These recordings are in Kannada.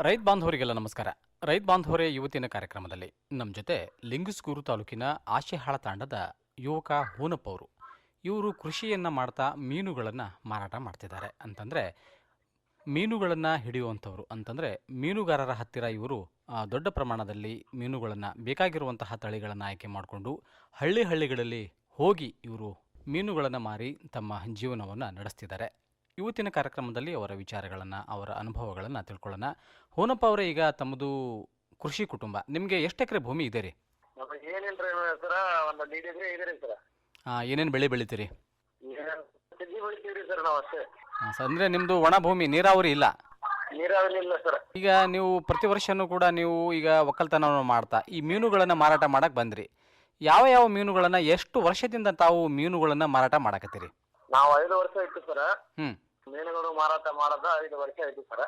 ರೈತ ಬಾಂಧವರಿಗೆಲ್ಲ ನಮಸ್ಕಾರ. ರೈತ ಬಾಂಧವರೇ, ಯುವತಿನ ಕಾರ್ಯಕ್ರಮದಲ್ಲಿ ನಮ್ಮ ಜೊತೆ ಲಿಂಗಸ್ಗೂರು ತಾಲೂಕಿನ ಆಶೆಹಾಳ ತಾಂಡದ ಯುವಕ ಹೂನಪ್ಪ ಅವರು. ಇವರು ಕೃಷಿಯನ್ನು ಮಾಡ್ತಾ ಮೀನುಗಳನ್ನು ಮಾರಾಟ ಮಾಡ್ತಿದ್ದಾರೆ. ಅಂತಂದರೆ, ಮೀನುಗಳನ್ನು ಹಿಡಿಯುವಂಥವ್ರು. ಅಂತಂದರೆ, ಮೀನುಗಾರರ ಹತ್ತಿರ ಇವರು ದೊಡ್ಡ ಪ್ರಮಾಣದಲ್ಲಿ ಮೀನುಗಳನ್ನು ಬೇಕಾಗಿರುವಂತಹ ತಳಿಗಳನ್ನು ಆಯ್ಕೆ ಮಾಡಿಕೊಂಡು ಹಳ್ಳಿ ಹಳ್ಳಿಗಳಲ್ಲಿ ಹೋಗಿ ಇವರು ಮೀನುಗಳನ್ನು ಮಾರಿ ತಮ್ಮ ಜೀವನವನ್ನು ನಡೆಸ್ತಿದ್ದಾರೆ. ಇವತ್ತಿನ ಕಾರ್ಯಕ್ರಮದಲ್ಲಿ ಅವರ ವಿಚಾರಗಳನ್ನು ಅವರ ಅನುಭವಗಳನ್ನು ತಿಳ್ಕೊಳ್ಳೋಣ. ಹೋನಪ್ಪ ಅವರ ಈಗ ತಮ್ಮದು ಕೃಷಿ ಕುಟುಂಬ ನಿಮಗೆ ಎಷ್ಟು ಎಕರೆ ಭೂಮಿ ಇದೆ ರೀ? ನಮಗೆ ಏನಿಲ್ರಿ ಸರ ಒಂದು ದೀಡ್ ಎಕರೆ ಇದೆ ರೀ ಸರ. ಏನೇನು ಬೆಳೆ ಬೆಳಿತೀರಿ? ಸಜ್ಜಿ ಬೆಳಿತೀವಿ ಸರ್ ನಾವು ಅಷ್ಟೇ. ಅಂದರೆ ನಿಮ್ಮದು ಒಣ ಭೂಮಿ ನೀರಾವರಿ ಇಲ್ಲ? ನೀರಾವರಿ ಇಲ್ಲ ಸರ್. ಈಗ ನೀವು ಪ್ರತಿ ವರ್ಷನೂ ಕೂಡ ನೀವು ಈಗ ಒಕ್ಕಲ್ತನವನ್ನು ಮಾಡ್ತಾ ಈ ಮೀನುಗಳನ್ನು ಮಾರಾಟ ಮಾಡಕ್ಕೆ ಬಂದ್ರಿ. ಯಾವ ಯಾವ ಮೀನುಗಳನ್ನು ಎಷ್ಟು ವರ್ಷದಿಂದ ತಾವು ಮೀನುಗಳನ್ನು ಮಾರಾಟ ಮಾಡಕತ್ತೀರಿ? ನಾವು ಐದು ವರ್ಷ ಇತ್ತು ಸರ್. ಹ್ಞೂ ಮೀನುಗಳು ಮಾರಾಟ ಮಾಡೋದ ಐದು ವರ್ಷ ಆಯ್ತು ಸರ್.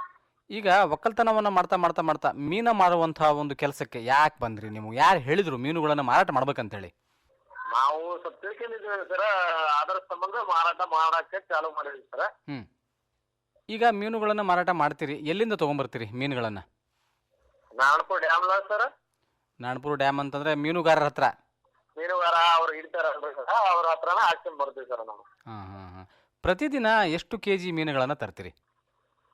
ಈಗ ಒಕ್ಕಲ್ತನವನ್ನ ಮಾಡ್ತಾ ಮಾಡ್ತಾ ಮಾಡ್ತಾ ಮೀನ ಮಾರುವಂತಹ ಒಂದು ಕೆಲಸಕ್ಕೆ ಯಾಕೆ ಬಂದ್ರಿ ನೀವು? ಯಾರು ಹೇಳಿದ್ರು ಮೀನುಗಳನ್ನ ಮಾರಾಟ ಮಾಡ್ಬೇಕಂತೇಳಿ? ನಾವು ಸ್ವಲ್ಪ ತಿಳ್ಕೊಂಡಿದ್ದೀವಿ ಸರ. ಅದರ ಸಂಬಂಧ ಮಾರಾಟ ಮಾಡಕ್ಕೆ ಚಾಲು ಮಾಡಿದ್ವಿ ಸರ್. ಹ್ಮ್. ಈಗ ಮೀನುಗಳನ್ನ ಮಾರಾಟ ಮಾಡ್ತೀರಿ. ಎಲ್ಲಿಂದ ತಗೊಂಡ್ಬರ್ತೀರಿ ಮೀನುಗಳನ್ನ? ನಾಣಪುರ ಅಲ್ಲ ಸರ್. ನಾಣಪುರ ಡ್ಯಾಮ್ ಅಂತಂದ್ರೆ ಮೀನುಗಾರರ ಹತ್ರ. ಮೀನುಗಾರ ಅವ್ರು ಹಿಡಿತಾರ ಅವ್ರ ಹತ್ರನ ಹಾಕ್ಕೊಂಡ್ ಬರ್ತೀವಿ ಸರ್ ನಾವು. ಹಾಂ ಹಾಂ ಹಾಂ. ಪ್ರತಿದಿನ ಎಷ್ಟು ಕೆ ಜಿ ಮೀನುಗಳನ್ನು ತರ್ತೀರಿ?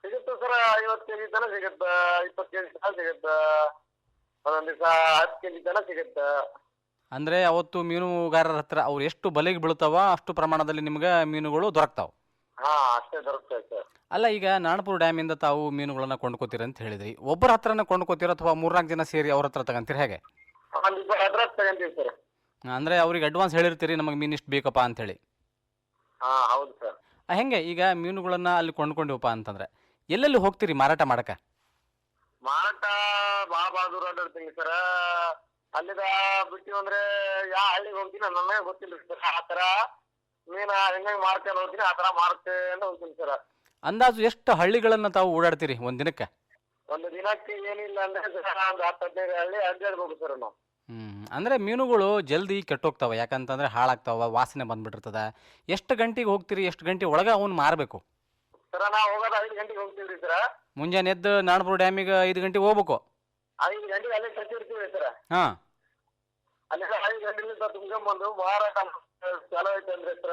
ಸಿಗುತ್ತೆ ಸರ್ ಐವತ್ತು ಕೆಜಿ ತನಕ ಸಿಗುತ್ತೆ ಇಪ್ಪತ್ತು ಕೆಜಿ ತನಕ ಸಿಗುತ್ತೆ. ಒಂದೊಂದು ದಿವಸ ಹತ್ತು ಕೆಜಿ ತನಕ ಸಿಗುತ್ತೆ. ಅಂದರೆ ಅವತ್ತು ಮೀನುಗಾರರ ಹತ್ರ ಅವ್ರು ಎಷ್ಟು ಬಲೆಗೆ ಬೀಳ್ತಾವ ಅಷ್ಟು ಪ್ರಮಾಣದಲ್ಲಿ ನಿಮ್ಗೆ ಮೀನುಗಳು ದೊರಕ್ತಾವೆ. ಹಾ ಅಷ್ಟೇ ಸರ್. ಅಲ್ಲ ಈಗ ನಾಣಪುರ ಡ್ಯಾಮಿಂದ ತಾವು ಮೀನುಗಳನ್ನು ಕೊಂಡ್ಕೋತೀರ ಅಂತ ಹೇಳಿದ್ರಿ. ಒಬ್ಬರ ಹತ್ರನೇ ಕೊಂಡ್ಕೋತೀರ ಅಥವಾ ಮೂರ್ನಾಲ್ಕು ಜನ ಸೇರಿ ಅವ್ರ ಹತ್ರ ತಗೊಂತೀರಿ ಹೇಗೆ? ಹತ್ರ ತಗೊಂತೀವಿ ಸರ್. ಅಂದರೆ ಅವ್ರಿಗೆ ಅಡ್ವಾನ್ಸ್ ಹೇಳಿರ್ತೀರಿ ನಮಗೆ ಮೀನು ಇಷ್ಟು ಬೇಕಪ್ಪ ಅಂತೇಳಿ ಹಾ ಹೌದು ಸರ್ ಹೆಂಗೆ ಈಗ ಮೀನುಗಳನ್ನ ಅಲ್ಲಿ ಕೊಂಡ್ಕೊಂಡಿವಪ್ಪ ಅಂತಂದ್ರೆ ಎಲ್ಲೆಲ್ಲಿ ಹೋಗ್ತೀರಿ ಮಾರಾಟ ಮಾಡಕ ಮಾರಾಟ ಭಾಳ ಭಾಳ ದೂರ ಅಡ್ಡಾಡ್ತೀನಿ ಸರ ಅಲ್ಲಿದ ಬಿಟ್ಟಿವಿ ಅಂದ್ರೆ ಯಾ ಹಳ್ಳಿಗೆ ಹೋಗ್ತೀನಿ ನನಗೆ ಗೊತ್ತಿಲ್ಲ ಸರ್ ಆ ಥರ ಮೀನ ಹೆಂಗ ಮಾರ್ತೇನೆ ಹೋಗ್ತೀನಿ ಆ ಥರ ಮಾರ್ಕೊಂಡು ಹೋಗ್ತೀನಿ ಸರ್ ಅಂದಾಜು ಎಷ್ಟು ಹಳ್ಳಿಗಳನ್ನ ತಾವು ಓಡಾಡ್ತೀರಿ ಒಂದ್ ದಿನಕ್ಕೆ? ಒಂದು ದಿನಕ್ಕೆ ಏನಿಲ್ಲ ಅಂದ್ರೆ ಸರ್ ಒಂದು ಹತ್ತು ಹದಿನೈದು ಹಳ್ಳಿ ಅಡ್ಡಾಡ್ಬೇಕು ಸರ್ ನಾವು. ಹ್ಞೂ ಅಂದರೆ ಮೀನುಗಳು ಜಲ್ದಿ ಕೆಟ್ಟೋಗ್ತಾವೆ ಯಾಕಂತಂದರೆ ಹಾಳಾಗ್ತಾವ ವಾಸನೆ ಬಂದ್ಬಿಟ್ಟಿರ್ತದೆ. ಎಷ್ಟು ಗಂಟೆಗೆ ಹೋಗ್ತೀರಿ ಎಷ್ಟು ಗಂಟೆ ಒಳಗೆ ಅವ್ನು ಮಾರಬೇಕು? ಸರ ನಾವು ಹೋಗೋದು ಐದು ಗಂಟೆಗೆ ಹೋಗ್ತೀವಿ ಸರ. ಮುಂಜಾನೆ ಎದ್ದು ನಾಡಪುರ ಡ್ಯಾಮಿಗೆ ಐದು ಗಂಟೆಗೆ ಹೋಗ್ಬೇಕು? ಐದು ಗಂಟೆಗೆ ಅಲ್ಲೇ ಕಟ್ಟಿರ್ತೀವಿ ಸರ್. ಹಾಂ. ಅಲ್ಲೇ ಐದು ಗಂಟೆಲಿಂದ ತುಂಬ್ಕೊಂಬಂದು ಮಾರಾಟ ಚಾಲೂ ಐತೆ ಅಂದ್ರೆ ಸರ.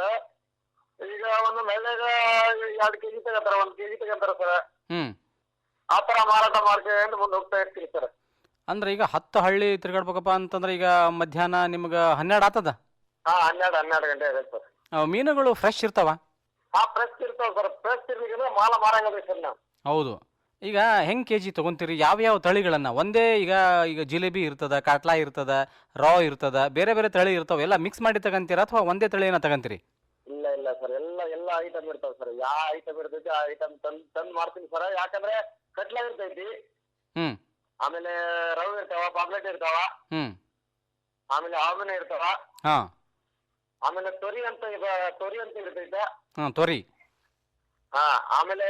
ಈಗ ಒಂದು ಮೆಳ್ಳೆಗ ಎರಡು ಕೆಜಿ ತಗೋತಾರ ಒಂದು ಕೆಜಿ ತಗೋತಾರ ಸರ್. ಹ್ಞೂ ಆ ತರ ಮಾರಾಟ ಮಾಡ್ಕೊಂಡು ಮುಂದೆ ಹೋಗ್ತಾ ಇರ್ತೀವಿ ಸರ್. ಅಂದ್ರೆ ಈಗ ಹತ್ತು ಹಳ್ಳಿ ತಿರ್ಗಾಡ್ಬೇಕಪ್ಪ ಅಂತಂದ್ರೆ ಈಗ ಮಧ್ಯಾಹ್ನ ನಿಮ್ಗೆ ಹನ್ನೆರಡು ಆತದ? ಹಾ ಹನ್ನೆರಡು ಹನ್ನೆರಡು ಗಂಟೆ ಸರ್. ಅವು ಮೀನುಗಳು ಫ್ರೆಶ್ ಇರ್ತಾವ? ಹಾ ಫ್ರೆಶ್ ಇರ್ತಾವ ಸರ್. ಫ್ರೆಶ್ ಇರ್ಲಿಕ್ಕೆ ಮಾಲ ಮಾರಂಗಿಲ್ಲ ಸರ್ ನಾವು. ಹೌದು. ಈಗ ಹೆಂಗ್ ಕೆ ಜಿ ತೊಗೊಂತೀರಿ? ಯಾವ ಯಾವ ತಳಿಗಳನ್ನ? ಒಂದೇ ಈಗ ಈಗ ಜಿಲೇಬಿ ಇರ್ತದ ಕಾಟ್ಲಾ ಇರ್ತದ ರಾ ಇರ್ತದ ಬೇರೆ ಬೇರೆ ತಳಿ ಇರ್ತಾವ? ಎಲ್ಲ ಮಿಕ್ಸ್ ಮಾಡಿ ತಗೊಂತೀರಾ ಅಥವಾ ಒಂದೇ ತಳಿನ ತಗೊಂತೀರಿ? ಇಲ್ಲ ಇಲ್ಲ ಸರ್. ಎಲ್ಲ ಎಲ್ಲ ಐಟಮ್ ಇರ್ತಾವ ಸರ್. ಯಾವ ಐಟಮ್ ಇರ್ತೈತಿ ಆ ಐಟಮ್ ತಂದ್ ತಂದ್ ಮಾಡ್ತೀನಿ ಸರ್. ಯಾಕಂದ್ರೆ ಕಟ್ಲಾ ಇರ್ತೈತಿ. ಹ್ಞೂ ಆಮೇಲೆ ರವೆ ಇರ್ತಾವ ಪಾಪ್ಲೆಟ್ ಇರ್ತಾವ. ಹ್ಮ್. ಆಮೇಲೆ ಆಮಿನ ಇರ್ತಾವ. ಹಾ. ಆಮೇಲೆ ತೊರಿ ಅಂತ ಇದ- ತೊರಿ ಅಂತ ಇರ್ತೈತೆ. ಹಾ ತೊರಿ. ಹಾ ಆಮೇಲೆ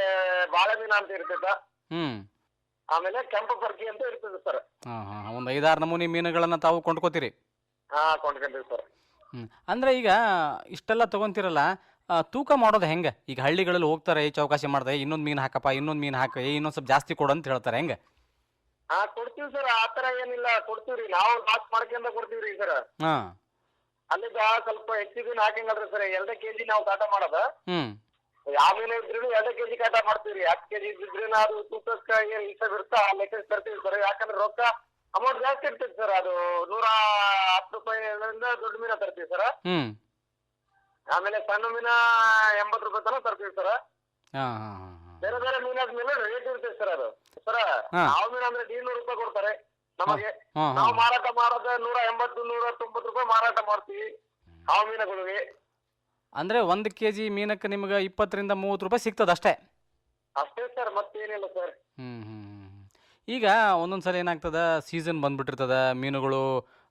ಬಾಳೆ ಮೀನ ಅಂತ ಇರ್ತೈತೆ. ಹ್ಮ್. ಆಮೇಲೆ ಕೆಂಪು ಪರ್ಕಿ ಅಂತ ಇರ್ತದೆ ಸರ್. ಹಾ ಹಾ ಒಂದು ಐದಾರು ನಮೂನಿ ಮೀನುಗಳನ್ನ ತಾವು ಕೊಂಡ್ಕೋತೀರಿ? ಹಾ ಕೊಂಡ್ಕೊಂಡಿರಿ ಸರ್. ಹ್ಮ್. ಅಂದ್ರೆ ಈಗ ಇಷ್ಟೆಲ್ಲ ತಗೊಂತಿರಲ್ಲ ಆ, ತೂಕ ಮಾಡೋದು ಹೆಂಗೆ? ಈಗ ಹಳ್ಳಿಗಳಲ್ಲಿ ಹೋಗ್ತಾರೆ ಈ ಚೌಕಾಸಿ ಮಾಡ್ದೆ ಇನ್ನೊಂದು ಮೀನು ಹಾಕಪ್ಪ ಇನ್ನೊಂದು ಮೀನು ಹಾಕ ಏ ಇನ್ನೊಂದು ಸ್ವಲ್ಪ ಜಾಸ್ತಿ ಕೊಡು ಅಂತ ಹೇಳ್ತಾರೆ ಹೆಂಗೆ? ಹಾ ಕೊಡ್ತೀವಿ ಸರ್ ಆತರ ತರ ಏನಿಲ್ಲ. ಕೊಡ್ತೀವ್ರಿ. ನಾವು ಲಾಸ್ ಮಾಡ್ಕೊಂಡ ಕೊಡ್ತೀವ್ರಿ ಸರ್ ಹಾಂ. ಅಲ್ಲಿದ್ದ ಸ್ವಲ್ಪ ಹೆಚ್ಚು ದಿನ ಹಾಕಂಗಲ್ರಿ ಸರ್ ಎರಡೇ ಕೆಜಿ ನಾವು ಕಾಟ ಮಾಡೋದ. ಹ್ಮ್. ಯಾವ ಮೀನು ಇದ್ರೂ ಎರಡೇ ಕೆಜಿ ಕಾಟ ಮಾಡ್ತೀವ್ರಿ. ಹತ್ತು ಕೆಜಿ ಇದ್ರೆ ಅದು ತೂಕಕ್ಕ ಏನ್ ಇಷ್ಟ ಇರ್ತಾ ಆ ತರ್ತೀವಿ ಸರ್ ಯಾಕಂದ್ರೆ ರೊಕ್ಕ ಅಮೌಂಟ್ ಜಾಸ್ತಿ ಇರ್ತೈತಿ ಸರ್ ಅದು ನೂರ ಹತ್ತು ರೂಪಾಯಿಯಿಂದ ದೊಡ್ಡ ಮೀನ ತರ್ತೀವಿ ಸರ್ ಹ್ಮ್. ಆಮೇಲೆ ಸಣ್ಣ ಮೀನ ಎಂಬತ್ತು ರೂಪಾಯಿ ತನಕ ತರ್ತೀವಿ ಸರ್ ಹಾ ಹಾ ಹಾಂ. ಬೇರೆ ಬೇರೆ ಮೀನಾದ ಮೇಲೆ ರೇಟ್ ಇರ್ತೈತೆ ಸರ್ ಅದು. ಸರ್. ಯಾವ ಮೀನು ಅಂದ್ರೆ ಇನ್ನೂರು ರೂಪಾಯಿ ಕೊಡ್ತಾರೆ. ನಮಗೆ ನಾವು ಮಾರಾಟ ಮಾಡೋದ ನೂರ ಎಂಬತ್ತು ನೂರ ತೊಂಬತ್ತು ರೂಪಾಯಿ ಮಾರಾಟ ಮಾಡ್ತೀವಿ. ಯಾವ ಮೀನುಗಳಿಗೆ. ಅಂದ್ರೆ ಒಂದು ಕೆ ಜಿ ಮೀನಕ್ಕೆ ನಿಮ್ಗೆ ಇಪ್ಪತ್ತರಿಂದ ಮೂವತ್ತು ರೂಪಾಯಿ ಸಿಗ್ತದ ಅಷ್ಟೇ? ಅಷ್ಟೇ ಸರ್ ಮತ್ತೇನಿಲ್ಲ ಸರ್ ಈಗ ಒಂದೊಂದು ಸಲ ಏನಾಗ್ತದ ಸೀಸನ್ ಬಂದ್ಬಿಟ್ಟಿರ್ತದ ಮೀನುಗಳು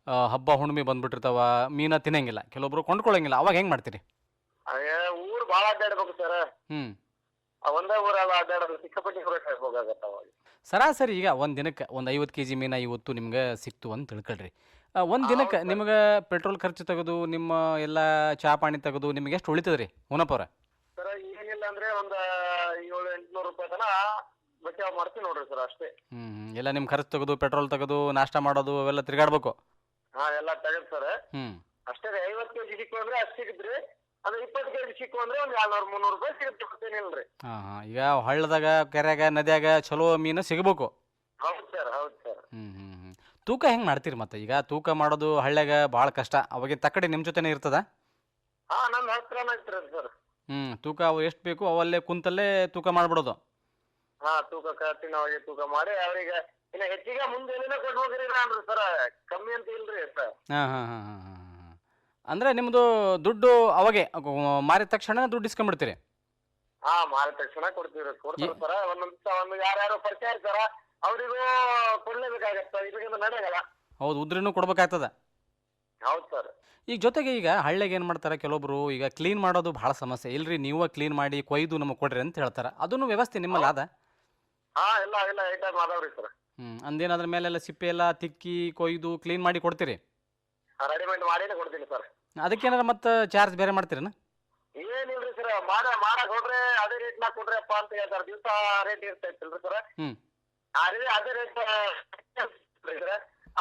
ಆ, ಹಬ್ಬ ಹುಣ್ಣಿಮೆ ಬಂದ್ಬಿಟ್ಟಿರ್ತಾವ ಮೀನ ತಿನ್ನಂಗಿಲ್ಲ. ಕೆಲವೊಬ್ರು ಕೊಂಡ್ಕೊಳ್ಳಂಗಿಲ್ಲ ಅವಾಗ ಹೆಂಗ್ ಮಾಡ್ತೀರಿ? ಅಯ್ಯ, ಊರು ಅಡ್ಡಾಡ್ಬೇಕು ಸರ್ ಹ್ಞೂ ಒಂದೇ ಊರಲ್ಲ ಅಡ್ಡಾಡೋದು ಸಿಕ್ಕಾಪಟ್ಟೆ ರೇಟ್ ಹೋಗಾಗತ್ತ ಅವಾಗ. ಸರಾಸರಿ ಈಗ ಒಂದು ದಿನಕ್ಕೆ ಒಂದು ಐವತ್ತು ಕೆ ಜಿ ಮೀನ ಇವತ್ತು ನಿಮ್ಗೆ ಸಿಕ್ತು ಅಂತ ತಿಳ್ಕೊಳ್ರಿ. ಒಂದು ದಿನಕ್ಕೆ ನಿಮ್ಗೆ ಪೆಟ್ರೋಲ್ ಖರ್ಚು ತೆಗೆದು ನಿಮ್ಮ ಎಲ್ಲ ಚಹಾ ಪಾಣಿ ತೆಗೆದು ನಿಮ್ಗೆ ಎಷ್ಟು ಉಳಿತದ್ರಿ ಹುನಪ್ಪವ್ರ ಸರ್ ಏನಿಲ್ಲ ಅಂದ್ರೆ ಒಂದ್ ಏಳು ಎಂಟ್ನೂರು ರೂಪಾಯಿ ತನ ಬಚಾವ್ ಮಾಡ್ತೀನಿ ನೋಡ್ರಿ ಸರ್ ಅಷ್ಟೇ. ಹ್ಮ್ ಎಲ್ಲ ನಿಮ್ಮ ಖರ್ಚು ತೆಗೆದು ಪೆಟ್ರೋಲ್ ತೆಗೆದು ನಾಷ್ಟ ಮಾಡೋದು ಅವೆಲ್ಲ ತಿರ್ಗಾಡ್ಬೇಕು? ಹಾ ಎಲ್ಲ ತೆಗದ್ ಸರ್. ಹ್ಮ್. ಅಷ್ಟೇ ರೀ ಐವತ್ತು ಕೆಜಿ ಸಿಕ್ಕು ಅಂದ್ರೆ ಅಷ್ಟು ಸಿಗುತ್ರಿ ಅದು ಇಪ್ಪತ್ತು ಕೆಜಿ ಸಿಕ್ಕು ಅಂದ್ರೆ ಒಂದ್ ಎರಡ್ನೂರ ಮುನ್ನೂರು ರೂಪಾಯಿ ಸಿಗುತ್ತೆ ಮತ್ತೇನಿಲ್ರಿ. ಹಾಂ ಹಾಂ. ಈಗ ಹಳ್ಳದಾಗ ಕೆರೆಯಾಗ ನದಿಯಾಗ ಚಲೋ ಮೀನು ಸಿಗಬೇಕು. ಹೌದು ಸರ್ ಹೌದು ಸರ್. ಹ್ಞೂ ಹ್ಞೂ ಹ್ಞೂ ತೂಕ ಹೆಂಗೆ ಮಾಡ್ತೀರಿ ಮತ್ತೆ? ಈಗ ತೂಕ ಮಾಡೋದು ಹಳ್ಳ್ಯಾಗ ಭಾಳ ಕಷ್ಟ. ಅವಾಗಿನ ತಕ್ಕಡಿ ನಿಮ್ಮ ಜೊತೆನೇ ಇರ್ತದ? ಹಾ ನನ್ನ ಹತ್ರನ ಐತ್ರಿ ಸರ್. ಹ್ಞೂ ತೂಕ ಅವು ಎಷ್ಟು ಬೇಕು ಅವಲ್ಲೇ ಕುಂತಲ್ಲೇ ತೂಕ ಮಾಡ್ಬಿಡೋದು. ಹಾ ತೂಕ ಕಠಿಣವಾಗಿ ತೂಕ ಮಾಡಿ ಅವ್ರಿಗೆ ಇನ್ನ ಹೆಚ್ಚಿಗೆ ಮುಂದೆ ಏನೇನೋ ಹೋಗ್ರಿ ನಾನ್ರಿ ಸರ್. ಕಮ್ಮಿ ಅಂತ ಇಲ್ರಿ ಸರ್. ಹಾಂ ಹಾಂ ಹಾಂ ಹಾಂ. ಅಂದರೆ ನಿಮ್ದು ದುಡ್ಡು ಅವಾಗೆ ಮಾರಿದ ತಕ್ಷಣ ದುಡ್ಡು ಇಸ್ಕೊಂಡ್ಬಿಡ್ತೀರಿ? ಹಾ ಮಾರಿದ ತಕ್ಷಣ ಕೊಡ್ತೀವಿ ಕೊಡ್ತಾರೆ ಸರ. ಒಂದೊಂದ್ ಒಂದು ಯಾರ್ಯಾರೋ ಪರಿಚಯ ಇರ್ತಾರ ಅವರಿಗೂ ಕೊಡ್ಲೇಬೇಕಾಗತ್ತ ಇದರಿಂದ ನಡೆಯಲ್ಲ. ಹೌದು ಉದ್ರಿನೂ ಕೊಡ್ಬೇಕಾಗ್ತದ. ಹೌದು ಸರ್. ಈಗ ಜೊತೆಗೆ ಈಗ ಹಳ್ಳಿಗೆ ಏನು ಮಾಡ್ತಾರೆ ಕೆಲವೊಬ್ರು ಈಗ ಕ್ಲೀನ್ ಮಾಡೋದು ಭಾಳ ಸಮಸ್ಯೆ. ಇಲ್ರಿ ನೀವು ಕ್ಲೀನ್ ಮಾಡಿ ಕೊಯ್ದು ನಮಗೆ ಕೊಡ್ರಿ ಅಂತ ಹೇಳ್ತಾರೆ. ಅದನ್ನು ವ್ಯವಸ್ಥೆ ನಿಮ್ಮಲ್ಲಿ ಅದ ಹಾ ಎಲ್ಲ ಎಲ್ಲ ಐಟಮ್ ಅದಾವ್ರಿ ಸರ್. ಹ್ಞೂ ಅಂದೇನಾದ್ರ ಮೇಲೆಲ್ಲ ಸಿಪ್ಪೆ ಎಲ್ಲ ತಿಕ್ಕಿ ಕೊಯ್ದು ಕ್ಲೀನ್ ಮಾಡಿ ಕೊಡ್ತೀರಿ? ರೆಡಿಮೇಡ್ ಮಾಡಿನೇ ಕೊಡ್ತೀನಿ ಸರ್ ಅದಕ್ಕೇನಾರ ಮತ್ತೆ ಚಾರ್ಜ್ ಬೇರೆ ಮಾಡ್ತೀರೇನು? ಏನಿಲ್ರಿ ಸರ್ ಮಾಡ ಮಾಡಕ್ ಹೋದ್ರೆ ಅದೇ ರೇಟ್ ನಾಗ ಕೊಡ್ರಿಯಪ್ಪ ಅಂತ ಹೇಳ್ತಾರೆ. ದಿವಸ ರೇಟ್ ಇರ್ತೈತಿಲ್ರಿ ಸರ್ ಹ್ಞೂ ಅದೇ ಅದೇ ರೇಟ್ ಸರ್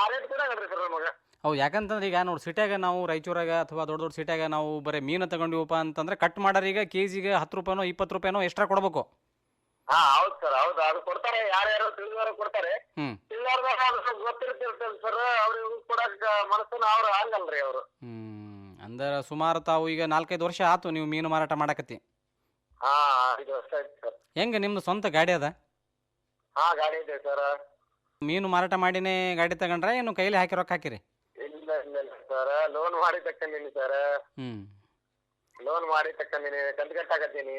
ಆ ರೇಟ್ ಕೊಡಂಗಲ್ರಿ ಸರ್ ನಮಗೆ. ಹೌದು ಯಾಕಂತಂದ್ರೆ ಈಗ ನೋಡಿ ಸಿಟಿಯಾಗ ನಾವು ರಾಯಚೂರಾಗ ಅಥವಾ ದೊಡ್ಡ ದೊಡ್ಡ ಸಿಟಿಯಾಗ ನಾವು ಬರೀ ಮೀನು ತಗೊಂಡಿವಪ್ಪ ಅಂತಂದ್ರೆ ಕಟ್ ಮಾಡೋರಿಗೆ ಕೆ ಜಿಗೆ ಹತ್ತು ರೂಪಾಯಿನೋ ಇಪ್ಪತ್ತು ರೂಪಾಯಿನೋ ಎಕ್ಸ್ಟ್ರಾ ಕೊಡಬೇಕು. ಹಾ ಹೌದ್ ಸರ್ ಹೌದು. ಅದು ಕೊಡ್ತಾರೆ ಯಾರ್ಯಾರು ತಿಳಿದವರು ಕೊಡ್ತಾರೆ. ಅದು ಸ್ವಲ್ಪ ಗೊತ್ತಿರ್ತಿರ್ತಲ್ಲ ಸರ್ ಅವ್ರಿಗೆ ಕೊಡಕ್ ಮನಸ್ಸನ್ನ ಅವ್ರು ಹಂಗಲ್ರಿ ಅವರು. ಹ್ಮ್ ಅಂದ್ರೆ ಸುಮಾರು ತಾವು ಈಗ ನಾಲ್ಕೈದು ವರ್ಷ ಆತು ನೀವು ಮೀನು ಮಾರಾಟ ಮಾಡಕತ್ತಿ. ಹಾ ಐದು ವರ್ಷ ಆಯ್ತು ಸರ್ ಹೆಂಗ ನಿಮ್ದು ಸ್ವಂತ ಗಾಡಿ ಅದ? ಹಾ ಗಾಡಿ ಇದೆ ಸರ್ ಮೀನು ಮಾರಾಟ ಮಾಡಿನೇ ಗಾಡಿ ತಗೊಂಡ್ರೆ ಏನು ಕೈಲಿ ಹಾಕಿ ರೊಕ್ಕ ಹಾಕಿರಿ? ಇಲ್ಲ ಇಲ್ಲ ಇಲ್ಲ ಸರ್ ಲೋನ್ ಮಾಡಿ ತಕ್ಕಂದಿನಿ ಸರ್ ಹ್ಮ್. ಲೋನ್ ಮಾಡಿ ತಕ್ಕಂದಿನಿ ಕಂತು ಕಟ್ಟಾಕತ್ತೀನಿ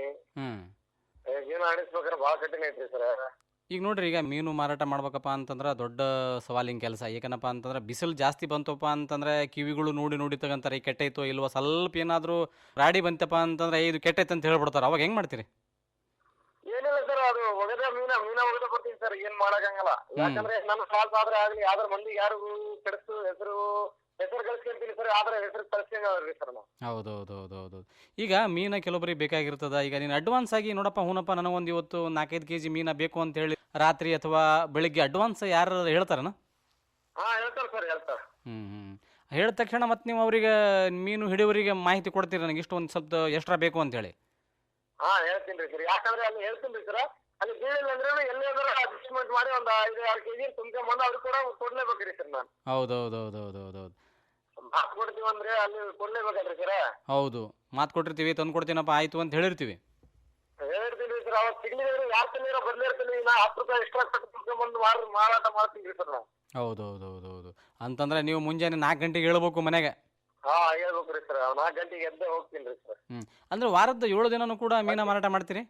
ಹ್ಞೂ ಜೀವನ ನಡೆಸ್ಬೇಕಾದ್ರೆ ಭಾಳ ಕಠಿಣ ಐತ್ರಿ ಸರ್. ಈಗ ನೋಡ್ರಿ ಈಗ ಮೀನು ಮಾರಾಟ ಮಾಡ್ಬೇಕಪ್ಪ ಅಂತಂದ್ರೆ ದೊಡ್ಡ ಸವಾಲಿನ ಕೆಲಸ. ಏಕನಪ್ಪ ಅಂತಂದ್ರೆ ಬಿಸಿಲು ಜಾಸ್ತಿ ಬಂತಪ್ಪ ಅಂತಂದ್ರೆ ಕಿವಿಗಳು ನೋಡಿ ನೋಡಿ ತಗೊಂತಾರೆ ಈ ಕೆಟ್ಟೈತೋ ಇಲ್ವೋ ಸ್ವಲ್ಪ ಏನಾದರೂ ರಾಡಿ ಬಂತಪ್ಪ ಅಂತಂದ್ರೆ "ಏ, ಇದು ಕೆಟ್ಟೈತೆ ಅಂತ ಹೇಳ್ಬಿಡ್ತಾರೆ. ಅವಾಗ ಹೆಂಗ್ ಮಾಡ್ತೀರಿ? ಏನಿಲ್ಲ ಸರ್ ಅದು ಒಗದ ಮೀನ ಮೀನ ಒಗದ ಬರ್ತೀನಿ ಸರ್. ಏನ್ ಮಾಡಕ್ಕಾಗಲ್ಲ ಯಾಕಂದ್ರೆ ನನ್ನ ಸಾಲ್ಸ್ ಆದ್ರೆ ಆಗ್ಲಿ. ಆದ್ರ ಮಂದಿ ಯಾರು ಕೆಡಸು ಹೆಸರು ಹೆಸರು ಕಳ್ಸ್ಕೊಂತೀನಿ ಸರ್ ಆದ್ರೆ ಹೆಸರು ಕಳ್ಸ್ಕೊಂಡ್ರಿ ಸರ್ ನಾವು. ಹೌದು ಹೌದು ಹೌದು ಹೌದು ಈಗ ಮೀನ ಕೆಲವೊಬ್ಬರಿಗೆ ಬೇಕಾಗಿರ್ತದ. ಈಗ ನೀನು ಅಡ್ವಾನ್ಸ್ ಆಗಿ ನೋಡಪ್ಪ ಹೂನಪ್ಪ ನನಗೊಂದು ಇವತ್ತು ನಾಲ್ಕೈದು ಕೆಜಿ ಮೀನ ಬೇಕು ಅಂತ ಹೇಳಿ ರಾತ್ರಿ ಅಥವಾ ಬೆಳಿಗ್ಗೆ ಅಡ್ವಾನ್ಸ್ ಯಾರು ಹೇಳ್ತಾರನ? ಹಾ ಹೇಳ್ತಾರೆ ಸರ್ ಹೇಳ್ತಾರೆ. ಹ್ಞೂ ಹ್ಞೂ ಹೇಳಿದ ತಕ್ಷಣ ಮತ್ತೆ ನೀವು ಅವರಿಗೆ ಮೀನು ಹಿಡಿಯೋರಿಗೆ ಮಾಹಿತಿ ಕೊಡ್ತೀರಿ ನನಗೆ? ಇಷ್ಟು ಒಂದು ಸ್ವಲ್ಪ ಎಕ್ಸ್ಟ್ರಾ ಬೇಕು ಅಂತೇಳಿ ಹಾ ಹೇಳ್ತೀನಿ ಸರ್. ಯಾಕಂದ್ರೆ ಅಲ್ಲಿ ಹೇಳ್ತೀನಿ ಸರ್ ಅಲ್ಲಿ ಬೀಳಿಲ್ಲ ಅಂದ್ರೆ ಎಲ್ಲೇ ಅಡ್ಜಸ್ಟ್ಮೆಂಟ್ ಮಾಡಿ ಒಂದು ಐದು ಆರು ಕೆಜಿ ತುಂಬ್ಕೊಂಬಂದು ಅವ್ರಿಗೆ ಕೂಡ ಕೊಡ್ಲೇಬೇಕ್ರಿ ಸರ್ ನಾನು. ಹೌದು ಹೌದು ಹೌದು ಹೌದು ಹೌದು ಹೌದು ಮಾತು ಕೊಡ್ತೀವಿ ಅಂದ್ರೆ ಅಲ್ಲಿ ಕೊಡ್ಲೇಬೇಕಲ್ರಿ ಸರ್? ಹೌದು. ಮಾತ್ ಕೊಟ್ಟಿರ್ತೀವಿ ತಂದು ಕೊಡ್ತೀನಪ್ಪ ಆಯ್ತು ಅಂತ ಹೇಳಿರ್ತೀವಿ. ಹೇಳ್ತೀನಿ ಸರ್ ಅವಾಗ ಸಿಗ್ಲಿದ್ರೆ ಯಾರು ತಂದಿರೋ ಬದಲಿರ್ತೀನಿ ನಾ ಹತ್ತು ರೂಪಾಯಿ ಎಕ್ಸ್ಟ್ರಾ ಕೊಟ್ಟು ತುಂಬ್ಕೊಂಬಂದು ಮಾರ್ ಮಾರಾಟ ಮಾಡ್ತೀನಿ ಸರ್ ನಾವು. ಹೌದು ಹೌದು ಹೌದು ಹೌದು. ಅಂತಂದ್ರೆ ನೀವು ಮುಂಜಾನೆ ನಾಲ್ಕು ಗಂಟೆಗೆ ಹೇಳ್ಬೇಕು ಮನೆಗೆ? ಹಾ ಹೇಳ್ಬೇಕ್ರಿ ಸರ್ ನಾಲ್ಕು ಗಂಟೆಗೆ ಎದ್ದೇ ಹೋಗ್ತೀನಿ ರೀ ಸರ್. ಹ್ಞೂ ಅಂದರೆ ವಾರದ ಏಳು ದಿನನೂ ಕೂಡ ಮೀನ ಮಾರಾಟ ಮಾಡ್ತೀರಿ?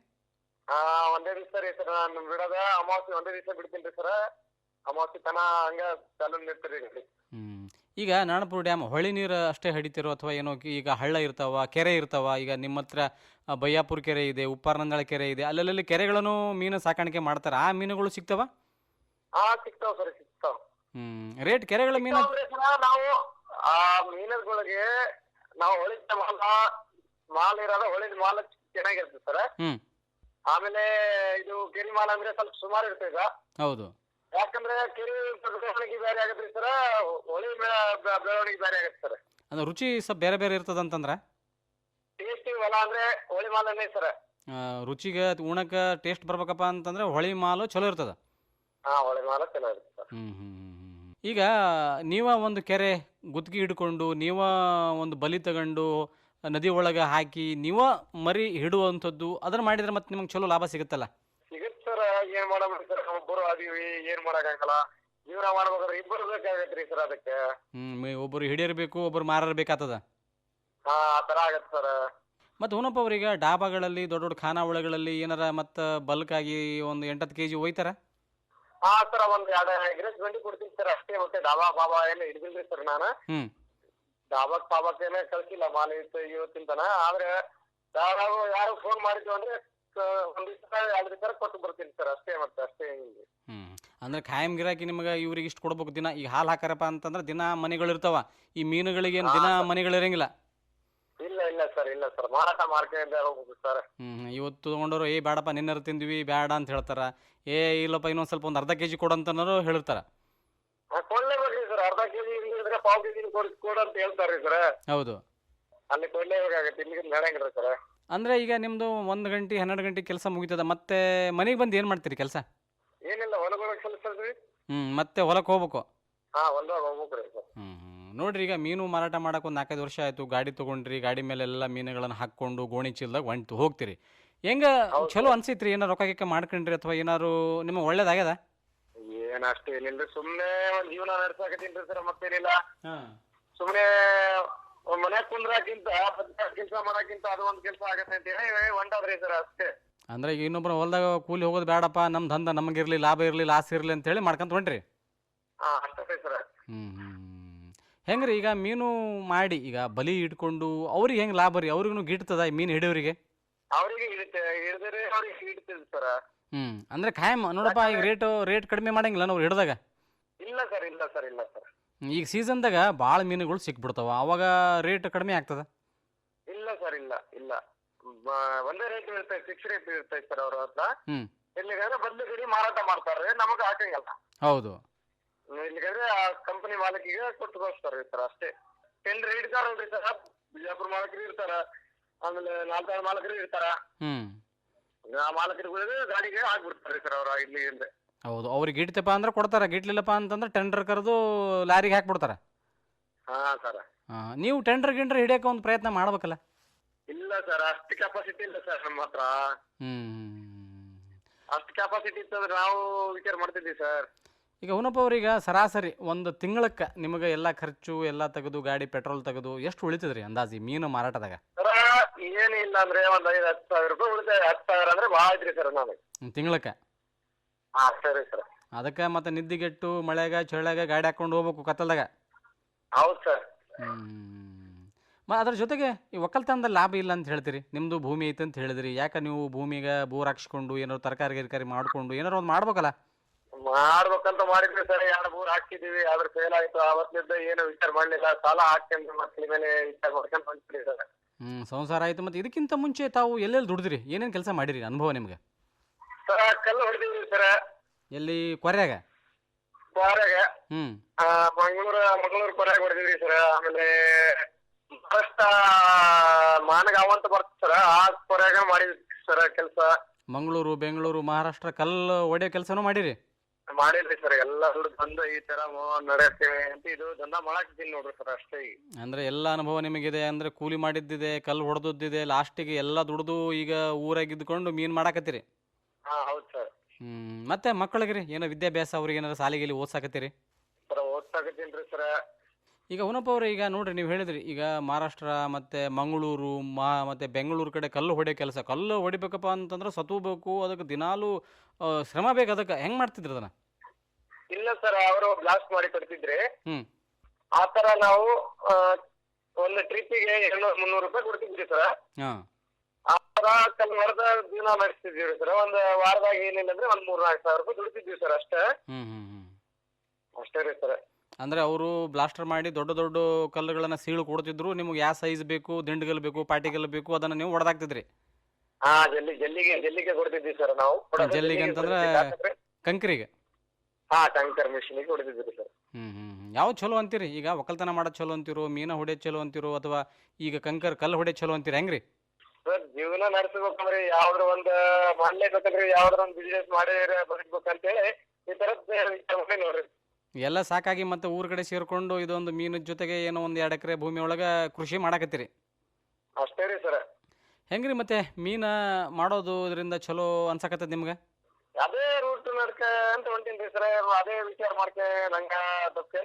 ಹಾ ಒಂದೇ ದಿವಸ ರೀ ಸರ್ ನಾನು ಬಿಡೋದ ಅಮಾವಾಸ್ಯೆ ಒಂದೇ ದಿವಸ ಬಿಡ್ತೀನಿ ರೀ ಸರ್. ಅಮಾವಾಸ್ಯೆ ತನ ಹಂಗ ಚಾಲು ಇರ್ತೀರಿ ಹ್ಞೂ ಈಗ ನಾಣಪುರ ಡ್ಯಾಮ್ ಹೊಳಿ ನೀರು ಅಷ್ಟೇ ಹಡಿತಿರೋ ಅಥವಾ ಏನೋ ಈಗ ಹಳ್ಳ ಇರ್ತಾವ ಕೆರೆ ಇರ್ತಾವ ಈಗ ನಿಮ್ಮ ಹತ್ರ ಆ, ಬಯ್ಯಾಪುರ ಕೆರೆ ಇದೆ ಉಪ್ಪಾರನಂದಳ ಕೆರೆ ಇದೆ ಅಲ್ಲಲ್ಲಿ ಕೆರೆಗಳನ್ನು ಮೀನು ಸಾಕಾಣಿಕೆ ಮಾಡ್ತಾರೆ ಆ ಮೀನುಗಳು ಸಿಗ್ತಾವ? ಹಾ ಸಿಗ್ತಾವ ಸರ್ ಸಿಗ್ತಾವ. ಹ್ಮ್ ರೇಟ್ ಕೆರೆಗಳ ಮೀನು ನಾವು ಆ ಮೀನುಗಳಿಗೆ ನಾವು ಹೊಳಿದ ಮಾಲ ಮಾಲ್ ಇರೋದ ಹೊಳಿದ ಮಾಲ ಚೆನ್ನಾಗಿರ್ತದೆ ಸರ್. ಹ್ಮ್. ಆಮೇಲೆ ಇದು ಕೆರಿ ಮಾಲ್ ಅಂದ್ರೆ ಸ್ವಲ್ಪ ಸುಮಾರು ಇರ್ತದೆ ಹೌದು. ಯಾಕಂದ್ರೆ ಕೆರಿ ಬೇರೆ ಆಗತ್ರಿ ಸರ್ ಬೆ- ಬೆಳವಣಿಗೆ ಬೇರೆ ಆಗತ್ತೆ ಸರ್. ರುಚಿ ಸ್ವಲ್ಪ ಬೇರೆ ಬೇರೆ ಇರ್ತದಂತಂದ್ರೆ ಟೇಸ್ಟಿ ಹೊಲ ಅಂದ್ರೆ ಹೋಳಿ ಮಾಲನೇ ಸರ್. ಆ, ರುಚಿಗೆ ಉಣಕ್ಕೆ ಟೇಸ್ಟ್ ಬರ್ಬೇಕಪ್ಪ ಅಂತಂದ್ರೆ ಹೊಳಿ ಮಾಲು ಚಲೋ ಇರ್ತದ. ಹಾ ಹೊಳಿ ಮಾಲ ಹ್ಮ್ ಹ್ಮ್ ಹ್ಮ್ ಹ್ಮ್. ಈಗ ನೀವ ಒಂದು ಕೆರೆ ಗುತ್ತಿಗೆ ಹಿಡ್ಕೊಂಡು ನೀವ ಒಂದು ಬಲಿ ತಗೊಂಡು ನದಿ ಒಳಗೆ ಹಾಕಿ ನೀವ ಮರಿ ಹಿಡುವಂಥದ್ದು ಅದನ್ನ ಮಾಡಿದ್ರೆ ಮತ್ತೆ ನಿಮ್ಗೆ ಚಲೋ ಲಾಭ ಸಿಗುತ್ತಲ್ಲ? ಸಿಗುತ್ತೆ ಸರ್ ಏನ್ ಮಾಡಬೇಡಿ ಸರ್? ಒಬ್ಬರು ಅದೀವಿ ಏನ್ ಮಾಡಕ್ಕಾಗಲ್ಲ. ಜೀವನ ಮಾಡ್ಬೇಕಾದ್ರೆ ಇಬ್ಬರು ಬೇಕಾಗತ್ರಿ ಸರ್ ಅದಕ್ಕೆ. ಹ್ಮ್ ಒಬ್ಬರು ಹಿಡಿಯರ್ಬೇಕು ಒಬ್ಬರು ಬೇಕಾತದ? ಹಾ ಆ ತರ ಆಗತ್ತೆ ಸರ್. ಮತ್ತು ಹುನಪ್ಪ ಅವ್ರಿಗೆ ಡಾಬಾಗಳಲ್ಲಿ ದೊಡ್ಡ ದೊಡ್ಡ ಖಾನಾವಳಿಗಳಲ್ಲಿ ಏನಾರ ಮತ್ತು ಬಲ್ಕಾಗಿ ಒಂದು ಎಂಟತ್ತು ಕೆ ಜಿ ಒಯ್ತಾರ? ಹಾ ಸರ್ ಒಂದ್ ಎರಡು ಎಗ್ರೆಸ್ ಬಂಡಿ ಕೊಡ್ತೀನಿ ಸರ್ ಅಷ್ಟೇ ಮತ್ತೆ ಡಾಬಾ ಬಾಬಾ ಏನು ಹಿಡಿದಿಲ್ರಿ ಸರ್ ನಾನು. ಹ್ಮ್. ಡಾಬಾಕ್ ಪಾಬಾಕ್ ಏನೇ ಕಳ್ಸಿಲ್ಲ ಮಾಲ್ ಇವತ್ತು ಇವತ್ತಿಂತನ ಆದ್ರೆ ಯಾರು ಯಾರು ಫೋನ್ ಮಾಡಿದ್ವಿ ಅಂದ್ರೆ ಕ- ಒಂದ್ ದಿವಸ ಎರಡು ದಿವಸ ಕೊಟ್ಟು ಬರ್ತೀನಿ ಸರ್ ಅಷ್ಟೇ ಮತ್ತೆ ಅಷ್ಟೇ ಏನಿಲ್ಲ. ಹ್ಮ್. ಅಂದ್ರೆ ಖಾಯಂ ಗಿರಾಕಿ ನಿಮಗೆ ಇವ್ರಿಗೆ ಇಷ್ಟು ಕೊಡ್ಬೇಕು ದಿನ. ಈಗ ಹಾಲು ಹಾಕಾರಪ್ಪ ಅಂತಂದ್ರೆ ದಿನ ಮನೆಗಳು ಇರ್ತಾವ. ಈ ಮೀನುಗಳಿಗೆ ಏನು ದಿನ ಮನೆಗಳು ಇರಂಗಿಲ್ಲ? ಇಲ್ಲ ಇಲ್ಲ ಸರ್ ಇಲ್ಲ ಸರ್. ಮಾರಾಟ ಮಾರ್ಕೆಟ್ ಹೋಗ್ಬೇಕು ಸರ್. ಹ್ಞೂ ಇವತ್ತು ತಗೊಂಡ್ರು ಏ ಬೇಡಪ್ಪ ನಿನ್ನರು ತಿಂದ್ವಿ ಬೇಡ ಅಂತ ಹೇಳ್ತಾರ. ಏ ಇಲ್ಲಪ್ಪ ಇನ್ನೊಂದ್ ಸ್ವಲ್ಪ ಒಂದು ಅರ್ಧ ಕೆ ಜಿ ಅಂತನೋ ಹೇಳಿರ್ತಾರ ಕೊಡ್ಲೇಬೇಕ್ರಿ ಸರ್. ಅರ್ಧ ಕೆಜಿ ಇಲ್ಲಿದ್ರೆ ಪಾವ್ ಕೆಜಿ ಕೊಡ್ ಕೊಡು ಅಂತ ಹೇಳ್ತಾರ್ರಿ ಸರ್. ಹೌದು. ಅಲ್ಲಿ ಕೊಡ್ಲೇಬೇಕಾಗತ್ತೆ ಇಲ್ಲಿ ನಡೆಯಂಗಿಲ್ಲ ಸರ್. ಅಂದ್ರೆ ಈಗ ನಿಮ್ಮದು ಒಂದ್ ಗಂಟೆ ಹನ್ನೆರಡು ಗಂಟೆ ಕೆಲಸ ಮುಗಿತದ. ಮತ್ತೆ ಮನೆಗೆ ಬಂದು ಏನು ಮಾಡ್ತೀರಿ ಕೆಲಸ? ಏನಿಲ್ಲ ಹೊಲಗೊಳಗೆ ಸಲ್ಲಿಸ್ರಿ ಹ್ಮ್ ಮತ್ತೆ ಹೊಲಕ್ಕೆ ಹೋಗ್ಬೇಕು. ಹಾ ಹೊಲ್ದಾಗ ಹೋಗ್ಬೇಕ್ರಿ ಸರ್ ನೋಡ್ರಿ ಈಗ ಮೀನು ಮಾರಾಟ ಮಾಡಕ್ಕೆ ಒಂದು ನಾಲ್ಕೈದು ವರ್ಷ ಆಯ್ತು. ಗಾಡಿ ತಗೊಂಡ್ರಿ ಗಾಡಿ ಮೇಲೆಲ್ಲ ಮೀನುಗಳನ್ನು ಹಾಕೊಂಡು ಗೋಣಿ ಚೀಲದಾಗ ಹೊಂಟು ಹೋಗ್ತೀರಿ. ಹೆಂಗ. ಚಲೋ ಅನ್ಸಿತ್ರಿ? ಏನಾರ ರೊಕ್ಕ ಗಿಕ್ಕ ಮಾಡ್ಕೊಂಡ್ರಿ ಅಥವಾ ಏನಾರು ನಿಮಗೆ ಒಳ್ಳೇದಾಗ್ಯದ? ಏನ ಅಷ್ಟೇ ಏನಿಲ್ರಿ ಸುಮ್ನೆ ಒಂದ್ ಜೀವನ ನಡ್ಸಾಕತ್ತೀನ್ರಿ ಸರ್ ಮತ್ತೇನಿಲ್ಲ. ಸುಮ್ನೆ ಮನ್ಯಾಗ ಕುಂದ್ರಾಕಿಂತ ಕೆಲಸ ಮಾಡಕ್ಕಿಂತ ಅದು ಒಂದ್ ಕೆಲಸ ಆಗತ್ತೆ ಅಂತ ಹೇಳಿ ಹೊಂಟಾದ್ರಿ ಸರ್ ಅಷ್ಟೇ. ಅಂದ್ರೆ ಈಗ ಇನ್ನೊಬ್ಬರ ಹೊಲ್ದಾಗ ಕೂಲಿ ಹೋಗೋದು ಬೇಡಪ್ಪ ನಮ್ಮ ದಂಧ ನಮಗಿರಲಿ ಲಾಭ ಇರಲಿ ಲಾಸ್ ಇರಲಿ ಅಂತೇಳಿ ಮಾಡ್ಕೊಂತ ಹೊಂಟ್ರಿ ಹೆಂಗೆ ರೀ ಹ್ಞೂ ಈಗ ಮೀನು ಮಾಡಿ ಈಗ ಬಲಿ ಇಟ್ಕೊಂಡು ಅವ್ರಿಗೆ ಹೆಂಗೆ ಲಾಭ ರೀ? ಅವ್ರಿಗೂ ಗಿಡ್ತದ ಈ ಮೀನು ಹಿಡಿಯೋರಿಗೆ? ಅವ್ರಿಗೆ ಹಿಡಿದ್ರೆ ಅವ್ರಿಗೆ ಹಿಡಿತದೆ ಸರ್. ಹ್ಞೂ ಅಂದ್ರೆ ಖಾಯಂ ನೋಡಪ್ಪ ಈಗ ರೇಟ್ ರೇಟ್ ಕಡಿಮೆ ಮಾಡಂಗಿಲ್ಲ ನಾವು ಹಿಡ್ದಾಗ? ಇಲ್ಲ ಸರ್ ಇಲ್ಲ ಸರ್ ಇಲ್ಲ ಸರ್. ಈಗ ಸೀಸನ್ದಾಗ ಭಾಳ ಮೀನುಗಳು ಸಿಕ್ಬಿಡ್ತಾವ ಅವಾಗ ರೇಟ್ ಕಡಿಮೆ ಆಗ್ತದ? ಇಲ್ಲ ಸರ್ ಇಲ್ಲ ಇಲ್ಲ. ಒಂದೇ ರೇಟ್ ಇರುತ್ತೆ ಫಿಕ್ಸ್ ರೇಟ್ ಇರುತ್ತೆ ಸರ್ ಅವ್ರ ಹತ್ರ. ಹ್ಞೂ ಇಲ್ಲಿಗಾದ್ರೆ ಬದ್ಲು ಗಡಿ ಮಾರಾಟ ಮಾಡ್ತಾರೆ ನಮಗೆ ಹಾಕಂಗಿಲ್ಲ. ಹೌದು. ಇಲ್ಲಿಗಾದ್ರೆ ಆ ಕಂಪನಿ ಮಾಲಕಿಗೆ ಕೊಟ್ಟು ಕಳಿಸ್ತಾರೆ ಸರ್ ಅಷ್ಟೇ. ಟೆಂಡರ್ ಹಿಡಿತಾರಲ್ರಿ ಸರ್ ಬಿಜಾಪುರ ಮಾಲಕರು ಇರ್ತಾರ ಆಮೇಲೆ ನಾಲ್ಕಾರು ಮಾಲಕರು ಇರ್ತಾರ. ಹ್ಮ್. ಆ ಮಾಲಕರಿಗೆ ಗಾಡಿಗೆ ಹಾಕ್ಬಿಡ್ತಾರೆ ಸರ್ ಅವ್ರ ಇಲ್ಲಿಂದ ಹೌದು. ಅವ್ರಿಗೆ ಗಿಟ್ತಪ್ಪ ಅಂದ್ರೆ ಕೊಡ್ತಾರೆ. ಗಿಟ್ಲಿಲ್ಲಪ್ಪ ಅಂತಂದ್ರೆ ಟೆಂಡರ್ ಕರೆದು ಲಾರಿಗೆ ಹಾಕ್ಬಿಡ್ತಾರೆ. ಹಾ ಸರ್ ನೀವು ಟೆಂಡರ್ ಗಿಂಡರ್ ಹಿಡಿಯೋಕೆ ಒಂದು ಪ್ರಯತ್ನ ಮಾಡ್ಬೇಕಲ್ಲ. ಇಲ್ಲ ಸರ್ ಅಷ್ಟು ಕೆಪಾಸಿಟಿ ಇಲ್ಲ ಸರ್ ನಮ್ಮ ಹತ್ರ. ಅಷ್ಟು ಕೆಪಾಸಿಟಿ ಇತ್ತಂದ್ರೆ ನಾವು ವಿಚಾರ ಮಾಡ್ತಿದ್ವಿ ಸರ್ ಈಗ ಹುನಪ್ಪ ಅವ್ರೀಗ ಸರಾಸರಿ ಒಂದು ತಿಂಗಳಕ್ಕೆ ನಿಮಗೆ ಎಲ್ಲ ಖರ್ಚು ಎಲ್ಲ ತೆಗೆದು ಗಾಡಿ ಪೆಟ್ರೋಲ್ ತೆಗೆದು ಎಷ್ಟು ಉಳಿತದ್ರಿ ಅಂದಾಜಿ ಮೀನು ಮಾರಾಟದಾಗ? ಸರ ಏನಿಲ್ಲ ಅಂದ್ರೆ ಒಂದ್ ಐದ್ ಹತ್ತು ಸಾವಿರ ರೂಪಾಯಿ ಉಳಿತಾಯ ಹತ್ತು ಸಾವಿರ ಅಂದ್ರೆ ಭಾಳ ಐತ್ರಿ ಸರ್ ನನಗೆ ತಿಂಗಳಕ್ಕೆ? ಹಾ ಸರಿ ಸರ್ ಅದಕ್ಕೆ ಮತ್ತೆ ನಿದ್ದಿಗೆಟ್ಟು ಮಳೆಗ ಚಳಿಯಾಗ ಗಾಡಿ ಹಾಕೊಂಡು ಹೋಗ್ಬೇಕು ಕತ್ತಲ್ದಾಗ? ಹೌದು ಸರ್ ಮ ಅದ್ರ ಜೊತೆಗೆ ಈ ಒಕ್ಕಲ್ತನದ ಲಾಭ ಇಲ್ಲ ಅಂತ ಹೇಳ್ತೀರಿ. ನಿಮ್ಮದು ಭೂಮಿ ಐತೆ ಅಂತ ಹೇಳಿದ್ರಿ. ಯಾಕೆ ನೀವು ಭೂಮಿಗೆ ಬೋರ್ ಹಾಕ್ಸ್ಕೊಂಡು ಏನಾರು ತರಕಾರಿ ಗಿರ್ಕಾರಿ ಮಾಡ್ಕೊಂಡು ಏನಾರು ಒಂದು ಮಾಡ್ಬೇಕಲ್ಲ? ಮಾಡ್ಬೇಕಂತ ಮಾಡಿದ್ವಿ ಸರ್. ಎರಡು ಬೋರ್ ಹಾಕಿದೀವಿ ಆದ್ರೆ ಫೇಲ್ ಆಯ್ತು. ಅವತ್ತಿಂದ ಏನು ವಿಚಾರ ಮಾಡಲಿಲ್ಲ. ಸಾಲ ಹಾಕ್ಕೊಂಡು ಮಕ್ಳ ಮೇಲೆ ವಿಚಾರ ಮಾಡ್ಕೊಂಡು ಬಂದ್ಬಿಡಿ ಸರ್. ಹ್ಞೂ ಸಂಸಾರ ಆಯ್ತು. ಮತ್ತೆ ಇದಕ್ಕಿಂತ ಮುಂಚೆ ತಾವು ಎಲ್ಲೆಲ್ಲಿ ದುಡಿದ್ರಿ? ಏನೇನ್ ಕೆಲಸ ಮಾಡಿರಿ ಅನುಭವ ನಿಮಗೆ? ಸರ್ ಕಲ್ಲು ಹೊಡೆದಿದ್ವಿ ಸರ್. ಎಲ್ಲಿ? ಕೊರ್ಯಾಗ ಕ್ವಾರೆಗೆ ಹ್ಮ್. ಮಂಗಳೂರು ಮಂಗಳೂರು ಕೊರೆಯಾಗ ಹೊಡೆದಿದ್ರಿ ಸರ್. ಆಮೇಲೆ ಮಹಾರಾಷ್ಟ್ರ ಮಾನಗಾವಂತ ಅಂತ ಬರ್ತದೆ ಸರ್ ಆ ಪರ್ಯಾಗ ಮಾಡಿದ್ವಿ ಸರ್ ಕೆಲಸ. ಮಂಗಳೂರು ಬೆಂಗಳೂರು ಮಹಾರಾಷ್ಟ್ರ ಕಲ್ಲು ಒಡೆಯೋ ಕೆಲಸನೂ ಮಾಡಿರಿ? ಮಾಡಿಲ್ರಿ ಸರ್ ಎಲ್ಲ ದುಡ್ಡು ಬಂದು ಈ ತರ ನಡೆಸ್ತೇವೆ ಅಂತ ಇದು ದಂಧ ಮಾಡಾಕಿದ್ದೀನಿ ನೋಡ್ರಿ ಸರ್ ಅಷ್ಟೇ ಅಂದ್ರೆ ಅಂದರೆ ಎಲ್ಲ ಅನುಭವ ನಿಮಗಿದೆ. ಅಂದ್ರೆ ಕೂಲಿ ಮಾಡಿದ್ದಿದೆ ಕಲ್ಲು ಹೊಡೆದಿದೆ ಲಾಸ್ಟಿಗೆ ಎಲ್ಲ ದುಡ್ದು ಈಗ ಊರಾಗ ಇದ್ಕೊಂಡು ಮೀನು ಮಾಡಾಕತ್ತೀರಿ? ಹಾ ಹೌದು ಸರ್ ಹ್ಞೂ ಮತ್ತೆ ಮಕ್ಕಳಿಗೆ ರೀ ಏನೋ ವಿದ್ಯಾಭ್ಯಾಸ ಅವ್ರಿಗೆ ಏನಾರು ಸಾಲಿಗೆಲಿ ಓದ್ಸಾಕತ್ತೀರಿ? ಸರ್ ಓದ್ಸಾಕತ್ತೀನಿ ಸರ್ ಈಗ ಹುನಪ್ಪ ಅವ್ರೆ ಈಗ ನೋಡ್ರಿ ನೀವು ಹೇಳಿದ್ರಿ ಈಗ ಮಹಾರಾಷ್ಟ್ರ ಮತ್ತೆ ಮಂಗಳೂರು ಮಾ ಮತ್ತು ಬೆಂಗಳೂರು ಕಡೆ ಕಲ್ಲು ಹೊಡೆಯೋ ಕೆಲಸ. ಕಲ್ಲು ಹೊಡಿಬೇಕಪ್ಪ ಅಂತಂದ್ರೆ ಸತ್ತುಬೇಕು ಅದಕ್ಕೆ ದಿನಾಲೂ ಶ್ರಮ ಬೇಕು ಅದಕ್ಕೆ. ಹೆಂಗ್ ಮಾಡ್ತಿದ್ರಿ ಅದನ್ನ? ಇಲ್ಲ ಸರ್ ಅವರು ಬ್ಲಾಸ್ಟ್ ಮಾಡಿ ಕೊಡ್ತಿದ್ರಿ. ಹ್ಮ್. ಆ ತರ ನಾವು ಆ, ಒಂದು ಟ್ರಿಪ್ಪಿಗೆ ಎರಡ್ನೂರು ಮುನ್ನೂರು ರೂಪಾಯಿ ಕೊಡ್ತಿದ್ವಿ ಸರ್. ಹಾಂ. ಆ ತರ ಕಲ್ ಮರದ ಜೀವನ ನಡೆಸ್ತಿದ್ವಿ ಸರ್. ಒಂದು ವಾರದಾಗ ಏನಿಲ್ಲ ಅಂದ್ರೆ ಒಂದ್ ಮೂರ್ ನಾಲ್ಕು ಸಾವಿರ ರೂಪಾಯಿ ದುಡಿತಿದ್ವಿ ಸರ್ ಅಷ್ಟೇ. ಹ್ಞೂ ಹ್ಞೂ ಹ್ಞೂ ಅಷ್ಟೇ ರೀ ಸರ್. ಅಂದರೆ ಅವರು ಬ್ಲಾಸ್ಟರ್ ಮಾಡಿ ದೊಡ್ಡ ದೊಡ್ಡ ಕಲ್ಲುಗಳನ್ನು ಸೀಳು ಕೊಡ್ತಿದ್ರು ನಿಮ್ಗೆ ಯಾವ ಸೈಜ್ ಬೇಕು ದಿಂಡ್ಗಲ್ ಬೇಕು ಪಾಟಿಗಲ್ ಬೇಕು ಅದನ್ನು ನೀವು ಹೊಡೆದಾಕ್ತಿದ್ರಿ ಹಾ ಜಲ್ಲಿ ಜಲ್ಲಿಗೆ ಜಲ್ಲಿಗೆ ಕೊಡ್ತಿದ್ವಿ ಸರ್ ನಾವು. ಕೊಡೋದು ಜಲ್ಲಿಗೆ ಅಂತಂದ್ರೆ- ಕಂಕ್ರಿಗೆ? ಹಾ ಮಿಷಿನಿಗೆ ಸರ್ ಯಾವ್ದು ಚಲೋ ಅಂತೀರಿ? ಈಗ ಒಕ್ಕಲ್ತನ ಮಾಡೋದು ಚಲೋ ಅಂತೀರೋ ಮೀನ ಹೊಡೆ ಚಲೋ ಅಂತೀರೋ ಅಥವಾ ಈಗ ಕಂಕರ್ ಕಲ್ಲು ಹೊಡೆ ಚಲೋ ಅಂತೀರಿ ಹೆಂಗ್ರಿ? ಸರ್ ಜೀವನ ನಡೆಸಬೇಕಂದ್ರೆ ಯಾವ್ದ್ರ ಒಂದ್ ಮಾಡ್ಲೇಬೇಕಂದ್ರೆ ಯಾವ್ದ್ರ ಒಂದ್ ಬಿಸ್ನೆಸ್ ಮಾಡಿ ಬದುಕ್ಬೇಕಂತೇಳಿ ಈ ತರದ್ ವಿಚಾರ ಮಾಡಿ ನೋಡ್ರಿ. ಎಲ್ಲ ಸಾಕಾಗಿ ಮತ್ತೆ ಊರ ಕಡೆ ಸೇರ್ಕೊಂಡು ಇದೊಂದು ಮೀನು ಜೊತೆಗೆ ಏನೋ ಒಂದು ಎರಡು ಎಕರೆ ಭೂಮಿ ಒಳಗೆ ಕೃಷಿ ಮಾಡಾಕತ್ತೀರಿ? ಅಷ್ಟೇ ರೀ ಸರ್. ಹೆಂಗ್ರಿ ಮತ್ತೆ ಮೀನ ಮಾಡೋದು ಇದರಿಂದ ಚಲೋ ಅನ್ಸಕತ್ತದ ನಿಮ್ಗೆ? ಅದೇ ರೂಟ್ ನಡ್ಕ ಅಂತ ಹೊಂಟೀನಿ ಸರ್. ಅದೇ ವಿಚಾರ ಮಾಡ್ಕೆ ನಂಗೆ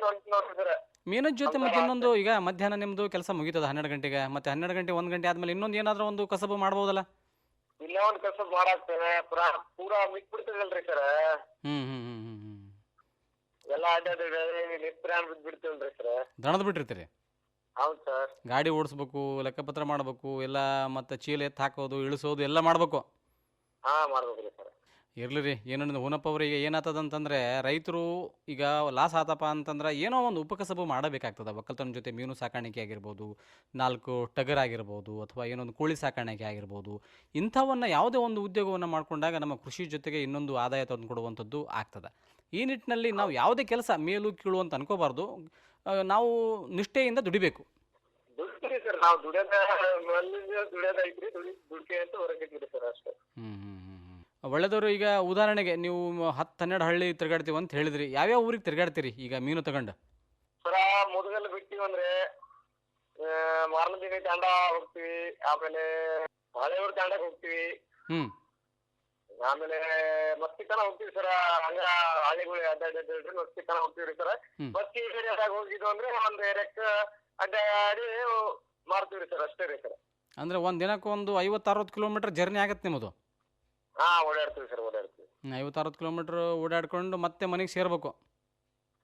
ನೋಡ್ರಿ ಸರ್. ಮೀನದ ಜೊತೆ ಮತ್ತೆ ಇನ್ನೊಂದು ಈಗ ಮಧ್ಯಾಹ್ನ ನಿಮ್ದು ಕೆಲಸ ಮುಗೀತದ ಹನ್ನೆರಡು ಗಂಟೆಗೆ. ಮತ್ತೆ ಹನ್ನೆರಡು ಗಂಟೆ ಒಂದು ಗಂಟೆ ಆದ್ಮೇಲೆ ಇನ್ನೊಂದು ಏನಾದರೂ ಒಂದು ಕಸಬು ಮಾಡ್ಬೋದಲ್ಲ? ಇಲ್ಲ ಒಂದ್ ಕಸಬು ಮಾಡಾಕ್ತೇವೆ ಪೂರಾ ಪೂರಾ ಬಿಟ್ಬಿಡ್ತದಲ್ರಿ ಸರ್. ಹ್ಮ್ ಹ್ಮ್ ಹ್ಞೂ ಹ್ಞೂ ಎಲ್ಲ ಅಡ್ಡಾಡಿ ನಿತ್ರ ಬಿಟ್ಬಿಡ್ತೀವಲ್ರಿ ಸರ್. ದಣದ್ ಬಿಟ್ಟಿರ್ತೀರಿ? ಹೌದು ಸರ್. ಗಾಡಿ ಓಡಿಸ್ಬೇಕು ಲೆಕ್ಕಪತ್ರ ಮಾಡಬೇಕು ಎಲ್ಲ ಮತ್ತೆ ಚೀಲ ಎತ್ತು ಹಾಕೋದು ಇಳಿಸೋದು ಎಲ್ಲ ಮಾಡಬೇಕು. ಹಾ ಮಾಡ್ಬೇಕ್ರಿ ಸರ್. ಇರ್ಲಿ ರೀ ಏನಂದ್ರೆ ಹುನಪ್ಪ ಅವರಿಗೆ ಏನಾಗ್ತದಂತಂದ್ರೆ ರೈತರು ಈಗ ಲಾಸ್ ಆತಪ್ಪ ಅಂತಂದ್ರೆ ಏನೋ ಒಂದು ಉಪಕಸಬು ಮಾಡಬೇಕಾಗ್ತದ. ಒಕ್ಕಲ್ತನ ಜೊತೆ ಮೀನು ಸಾಕಾಣಿಕೆ ಆಗಿರ್ಬೋದು ನಾಲ್ಕು ಟಗರ್ ಆಗಿರ್ಬೋದು ಅಥವಾ ಏನೊಂದು ಕೋಳಿ ಸಾಕಾಣಿಕೆ ಆಗಿರ್ಬೋದು ಇಂಥವನ್ನ ಯಾವುದೇ ಒಂದು ಉದ್ಯೋಗವನ್ನು ಮಾಡಿಕೊಂಡಾಗ ನಮ್ಮ ಕೃಷಿ ಜೊತೆಗೆ ಇನ್ನೊಂದು ಆದಾಯ ತಂದು ಕೊಡುವಂಥದ್ದು ಆಗ್ತದೆ. ಈ ನಿಟ್ಟಿನಲ್ಲಿ ನಾವು ಯಾವುದೇ ಕೆಲಸ ಮೇಲು ಕೀಳು ಅಂತ ಅನ್ಕೋಬಾರ್ದು. ನಾವು ನಿಷ್ಠೆಯಿಂದ ದುಡಿಬೇಕು. ದುಡ್ತೀರಿ ಸರ್ ನಾವು ದುಡಿಯೋದ ಮಲ್ಲಿಂದ ದುಡಿಯೋದ ಐತ್ರಿ ದುಡಿ ದುಡ್ಕೆ ಅಂತ ಹೊರಗಿದ್ದೀರಿ ಸರ್ ಅಷ್ಟೇ. ಹ್ಮ್ ಹ್ಮ್ ಹ್ಮ್ ಹ್ಮ್. ಒಳ್ಳೆದವರು ಈಗ ಉದಾಹರಣೆಗೆ ನೀವು ಹತ್ತು ಹನ್ನೆರಡು ಹಳ್ಳಿ ತಿರ್ಗಾಡ್ತೀವಿ ಅಂತ ಹೇಳಿದ್ರಿ. ಯಾವ್ಯಾವ ಊರಿಗೆ ತಿರ್ಗಾಡ್ತೀರಿ ಈಗ ಮೀನು ತಗೊಂಡು? ಸರ ಮುದುಗಲ್ ಬಿಟ್ಟಿವಿ ಅಂದ್ರೆ ಮಾರನೇ ದಿನ ತಾಂಡ ಹೋಗ್ತೀವಿ ಆಮೇಲೆ ಹಳೆಯವ್ರ ತಾಂಡಕ್ ಹೋಗ್ತೀವಿ. ಹ್ಮ್. ಆಮೇಲೆ ಮಸ್ತಿ ತನ ಹೋಗ್ತೀವಿ ಸರ. ಹಂಗ ಹಳ್ಳಿಗಳು ಅಡ್ಡಾಡಿ ಮಸ್ತಿ ತನ ಹೋಗ್ತೀವಿ ಸರ. ಹ್ಮ್. ಮಸ್ತಿ ಏರಿಯಾದಾಗ ಹೋಗಿದ್ವು ಅಂದ್ರೆ ಒಂದ್ ಏರಿಯಾಕ್ ಅಡ್ಡಾಡಿ ಮಾರ್ತೀವಿ ಸರ್ ಅಷ್ಟೇ ರೀ ಸರ್. ಅಂದ್ರೆ ಒಂದ್ ದಿನಕ್ಕೆ ಒಂದು ಐವತ್ತು ಅರವತ್ತು ಕಿಲೋಮೀಟರ್ ಜರ್ನಿ ಆಗತ್ತೆ ನಿಮ್ಮದು? ಹಾ ಓಡಾಡ್ತೀವಿ ಸರ್ ಓಡಾಡ್ತೀವಿ. ಐವತ್ತು ಅರವತ್ತು ಕಿಲೋಮೀಟರ್ ಓಡಾಡ್ಕೊಂಡು ಮತ್ತೆ ಮನೆಗೆ ಸೇರ್ಬೇಕು.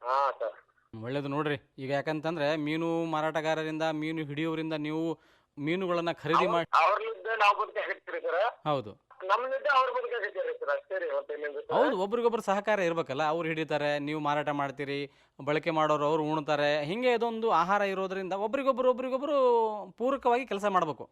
ಹಾ ಸರ್. ಒಳ್ಳೇದು ನೋಡ್ರಿ. ಈಗ ಯಾಕಂತಂದ್ರೆ ಮೀನು ಮಾರಾಟಗಾರರಿಂದ ಮೀನು ಹಿಡಿಯೋರಿಂದ ನೀವು ಮೀನುಗಳನ್ನ ಖರೀದಿ ಮಾಡಿ ಅವರಿಂದ ನಾವು ಸರ್. ಹೌದು. ಹೌದು ಒಬ್ರಿಗೊಬ್ರು ಸಹಕಾರ ಇರ್ಬೇಕಲ್ಲ ಅವ್ರು ಹಿಡಿತಾರೆ ನೀವು ಮಾರಾಟ ಮಾಡ್ತೀರಿ ಬಳಕೆ ಮಾಡೋರು ಅವ್ರು ಉಣ್ತಾರೆ ಹಿಂಗೆ ಇದೊಂದು ಆಹಾರ ಇರೋದ್ರಿಂದ ಒಬ್ರಿಗೊಬ್ರು ಒಬ್ರಿಗೊಬ್ರು ಪೂರಕವಾಗಿ ಕೆಲಸ ಮಾಡಬೇಕು.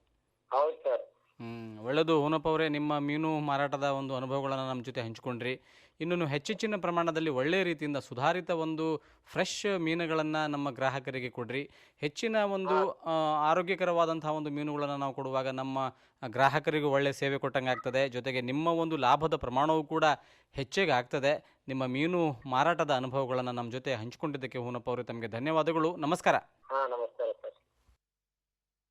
ಹೌದು ಸರ್. ಹ್ಮ್ ಒಳ್ಳೆಯದು ಹೂನಪ್ಪ ಅವರೇ, ನಿಮ್ಮ ಮೀನು ಮಾರಾಟದ ಒಂದು ಅನುಭವಗಳನ್ನು ನಮ್ಮ ಜೊತೆ ಹಂಚ್ಕೊಂಡ್ರಿ. ಇನ್ನೂ ಹೆಚ್ಚೆಚ್ಚಿನ ಪ್ರಮಾಣದಲ್ಲಿ ಒಳ್ಳೆಯ ರೀತಿಯಿಂದ ಸುಧಾರಿತ ಒಂದು ಫ್ರೆಶ್ ಮೀನುಗಳನ್ನು ನಮ್ಮ ಗ್ರಾಹಕರಿಗೆ ಕೊಡ್ರಿ. ಹೆಚ್ಚಿನ ಒಂದು ಆರೋಗ್ಯಕರವಾದಂತಹ ಒಂದು ಮೀನುಗಳನ್ನು ನಾವು ಕೊಡುವಾಗ ನಮ್ಮ ಗ್ರಾಹಕರಿಗೂ ಒಳ್ಳೆಯ ಸೇವೆ ಕೊಟ್ಟಂಗೆ ಆಗ್ತದೆ. ಜೊತೆಗೆ ನಿಮ್ಮ ಒಂದು ಲಾಭದ ಪ್ರಮಾಣವೂ ಕೂಡ ಹೆಚ್ಚಿಗೆ ಆಗ್ತದೆ. ನಿಮ್ಮ ಮೀನು ಮಾರಾಟದ ಅನುಭವಗಳನ್ನು ನಮ್ಮ ಜೊತೆ ಹಂಚಿಕೊಂಡಿದ್ದಕ್ಕೆ ಹೂನಪ್ಪ ಅವರು, ತಮಗೆ ಧನ್ಯವಾದಗಳು. ನಮಸ್ಕಾರ. ನಮಸ್ತೆ.